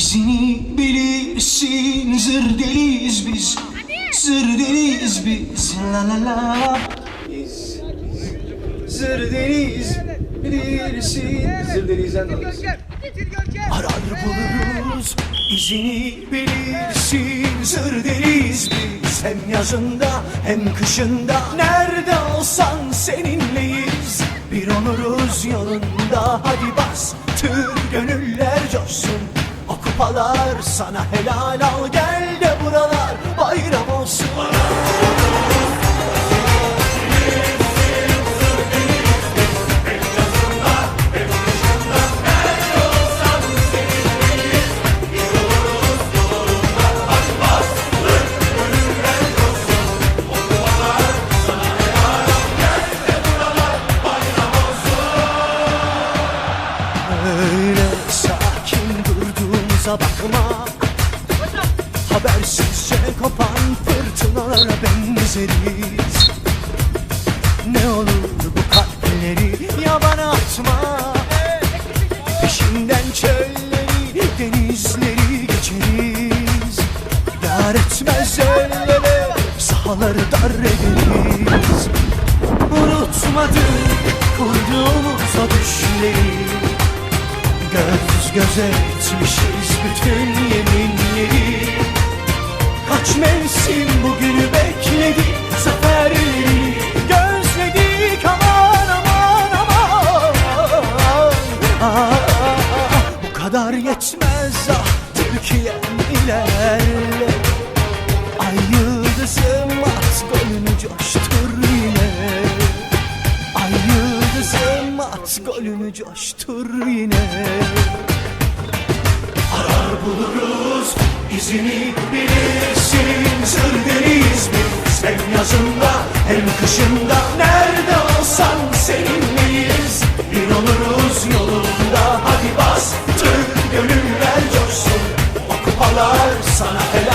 izini bilirsin Zır deliyiz biz. Zır deliyiz biz. La la la. Biz Zır deliyiz bilirsin. Zır deliyizden de alırız. Arar buluruz izini bilirsin. Zır deliyiz biz. Hem yazında hem kışında. Nerede olsan seninleyiz. Bir onuruz yolunda. Hadi bas tür gönüller coşsun O kupalar sana helal al Gel durduğumuza bakma. Habersizce kopan fırtınalara benzeriz. Ne olur bu kalpleri yabana atma. Peşinden çölleri, denizleri geçeriz. Yar etmez el ele, sahaları dar ederiz. Unutmadık kurduğumuz o düşleri Göz göze etmişiz bütün yeminleri. Kaç mevsim bugünü bekledik Zaferleri gözledik. Aman aman aman. Ah, Bu kadar yetmez ah Türkiye'm ilerle At golünü coştur yine. Arar buluruz izini bilirsiniz Sönderiz biz hem yazında hem kışında. Nerede olsan seninleyiz. Bir oluruz yolunda. Hadi bas Tüm gönüller coşsun. O kupalar sana helal.